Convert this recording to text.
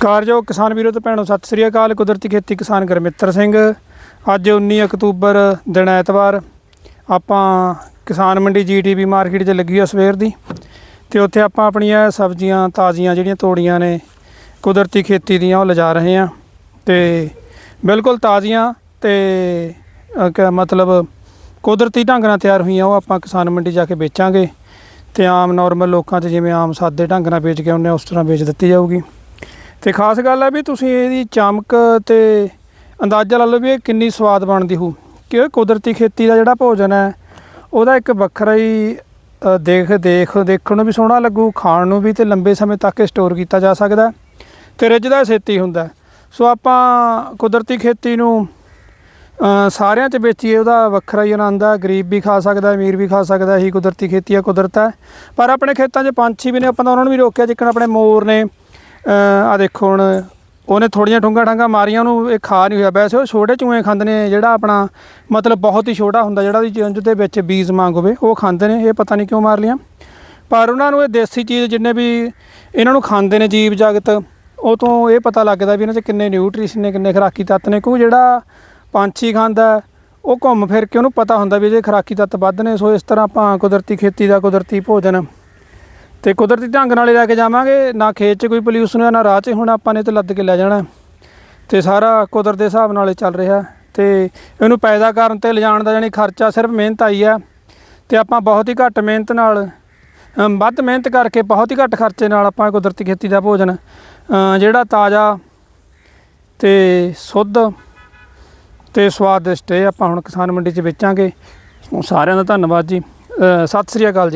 ਕਾਰਜੋ ਕਿਸਾਨ ਵੀਰੋ ਤੇ ਭੈਣੋ, ਸਤਿ ਸ੍ਰੀ ਅਕਾਲ। ਕੁਦਰਤੀ ਖੇਤੀ ਕਿਸਾਨ ਗੁਰਮਿੱਤਰ ਸਿੰਘ। ਅੱਜ 19 ਅਕਤੂਬਰ ਦਿਨ ਐਤਵਾਰ ਆਪਾਂ ਕਿਸਾਨ ਮੰਡੀ ਜੀਟੀਬੀ ਮਾਰਕੀਟ 'ਚ ਲੱਗੀ ਆ ਸਵੇਰ ਦੀ ਤੇ ਉੱਥੇ ਆਪਾਂ ਆਪਣੀਆਂ ਸਬਜ਼ੀਆਂ, ਤਾਜ਼ੀਆਂ ਜਿਹੜੀਆਂ ਤੋੜੀਆਂ ਨੇ, ਕੁਦਰਤੀ ਖੇਤੀ ਦੀਆਂ ਉਹ ਲਿਜਾ ਰਹੇ ਆ ਤੇ ਬਿਲਕੁਲ ਤਾਜ਼ੀਆਂ ਤੇ ਕ- ਮਤਲਬ ਕੁਦਰਤੀ ਢੰਗ ਨਾਲ ਤਿਆਰ ਹੋਈਆਂ ਉਹ ਆਪਾਂ ਕਿਸਾਨ ਮੰਡੀ ਜਾ ਕੇ ਵੇਚਾਂਗੇ ਤੇ ਆਮ ਨਾਰਮਲ ਲੋਕਾਂ 'ਚ ਜਿਵੇਂ ਆਮ ਸਾਦੇ ਢੰਗ ਨਾਲ ਵੇਚ ਕੇ ਆਉਂਦੇ ਆ ਉਸ ਤਰ੍ਹਾਂ ਵੇਚ ਦਿੱਤੀ ਜਾਊਗੀ। ਤੇ ਖਾਸ ਗੱਲ ਹੈ ਵੀ ਤੁਸੀਂ ਇਹਦੀ ਚਮਕ ਤੇ ਅੰਦਾਜ਼ਾ ਲਾ ਲਓ ਵੀ ਇਹ ਕਿੰਨੀ ਸਵਾਦ ਬਣਦੀ ਹੋਊ। ਕਿ ਇਹ ਕੁਦਰਤੀ ਖੇਤੀ ਦਾ ਜਿਹੜਾ ਭੋਜਨ ਹੈ, ਉਹਦਾ ਇੱਕ ਵੱਖਰਾ ਹੀ ਦੇਖ ਦੇਖ, ਦੇਖਣ ਨੂੰ ਵੀ ਸੋਹਣਾ ਲੱਗੂ, ਖਾਣ ਨੂੰ ਵੀ ਤੇ ਲੰਬੇ ਸਮੇਂ ਤੱਕ ਸਟੋਰ ਕੀਤਾ ਜਾ ਸਕਦਾ ਹੈ ਤੇ ਰਿੱਝਦਾ ਛੇਤੀ ਹੁੰਦਾ ਸੋ ਆਪਾਂ ਕੁਦਰਤੀ ਖੇਤੀ ਨੂੰ ਸਾਰਿਆਂ 'ਚ ਵੇਚੀਏ, ਉਹਦਾ ਵੱਖਰਾ ਹੀ ਆਨੰਦ ਆ ਗਰੀਬ ਵੀ ਖਾ ਸਕਦਾ ਅਮੀਰ ਵੀ ਖਾ ਸਕਦਾ ਇਹੀ ਕੁਦਰਤੀ ਖੇਤੀ ਆ ਕੁਦਰਤ ਹੈ। ਪਰ ਆਪਣੇ ਖੇਤਾਂ 'ਚ ਪੰਛੀ ਵੀ ਨੇ, ਆਪਾਂ ਤਾਂ ਉਹਨਾਂ ਨੂੰ ਵੀ ਰੋਕਿਆ, ਜਿੱਕਣ ਆਪਣੇ ਮੋਰ ਨੇ ਆ ਦੇਖੋ ਹੁਣ, ਉਹਨੇ ਥੋੜੀਆਂ ਠੁੰਗਾ ਠਾਂਗਾ ਮਾਰੀਆਂ, ਉਹਨੂੰ ਇਹ ਖਾ ਨਹੀਂ ਹੋਇਆ। ਵੈਸੇ ਉਹ ਛੋਟੇ ਚੂਹੇ ਖਾਂਦੇ ਨੇ, ਜਿਹੜਾ ਆਪਣਾ ਮਤਲਬ ਬਹੁਤ ਹੀ ਛੋਟਾ ਹੁੰਦਾ, ਜਿਹੜਾ ਉਹਦੀ ਚੁੰਝ ਵਿੱਚ ਬੀਜ ਮੰਗ ਹੋਵੇ, ਉਹ ਖਾਂਦੇ ਨੇ, ਇਹ ਪਤਾ ਨਹੀਂ ਕਿਉਂ ਮਾਰ ਲੀਆਂ। ਪਰ ਉਹਨਾਂ ਨੂੰ ਇਹ ਦੇਸੀ ਚੀਜ਼ ਜਿੰਨੇ ਵੀ ਇਹਨਾਂ ਨੂੰ ਖਾਂਦੇ ਨੇ ਜੀਵ ਜਗਤ, ਉਹ ਤੋਂ ਇਹ ਪਤਾ ਲੱਗਦਾ ਵੀ ਇਹਨਾਂ 'ਚ ਕਿੰਨੇ ਨਿਊਟ੍ਰੀਸ਼ਨ ਨੇ, ਕਿੰਨੇ ਖੁਰਾਕੀ ਤੱਤ ਨੇ, ਕਿਉਂ ਜਿਹੜਾ ਪੰਛੀ ਖਾਂਦਾ, ਉਹ ਘੁੰਮ ਫਿਰ ਕੇ ਉਹਨੂੰ ਪਤਾ ਹੁੰਦਾ ਵੀ ਇਹਦੇ ਖੁਰਾਕੀ ਤੱਤ ਵੱਧ ਨੇ। ਸੋ ਇਸ ਤਰ੍ਹਾਂ ਆਪਾਂ ਕੁਦਰਤੀ ਖੇਤੀ ਦਾ ਕੁਦਰਤੀ ਭੋਜਨ ਤੇ ਕੁਦਰਤੀ ਢੰਗ ਨਾਲ ਲੈ ਕੇ ਜਾਵਾਂਗੇ, ਨਾ ਖੇਤ 'ਚ ਕੋਈ ਪੋਲਿਊਸ਼ਨ ਹੈ ਨਾ ਰਾਹ 'ਚ, ਹੁਣ ਆਪਾਂ ਨੇ ਤੇ ਲੱਦ ਕੇ ਲੈ ਜਾਣਾ। ਤੇ ਸਾਰਾ ਕੁਦਰਤ ਦੇ ਹਿਸਾਬ ਨਾਲ ਹੀ ਚੱਲ ਰਿਹਾ। ਤੇ ਇਹਨੂੰ ਪੈਦਾ ਕਰਨ ਤੇ ਲਿਜਾਣ ਦਾ ਜਾਨੀ ਖਰਚਾ ਸਿਰਫ ਮਿਹਨਤ ਆਈ ਆ। ਤੇ ਆਪਾਂ ਬਹੁਤ ਹੀ ਘੱਟ ਮਿਹਨਤ ਨਾਲ ਵੱਧ ਮਿਹਨਤ ਕਰਕੇ ਬਹੁਤ ਹੀ ਘੱਟ ਖਰਚੇ ਨਾਲ ਆਪਾਂ ਕੁਦਰਤੀ ਖੇਤੀ ਦਾ ਭੋਜਨ ਜਿਹੜਾ ਤਾਜ਼ਾ ਤੇ ਸ਼ੁੱਧ ਤੇ ਸਵਾਦਿਸ਼ਟ ਹੈ ਆਪਾਂ ਹੁਣ ਕਿਸਾਨ ਮੰਡੀ 'ਚ ਵੇਚਾਂਗੇ। ਸਾਰਿਆਂ ਦਾ ਧੰਨਵਾਦ ਜੀ। ਸਤਿ ਸ੍ਰੀ ਅਕਾਲ ਜੀ।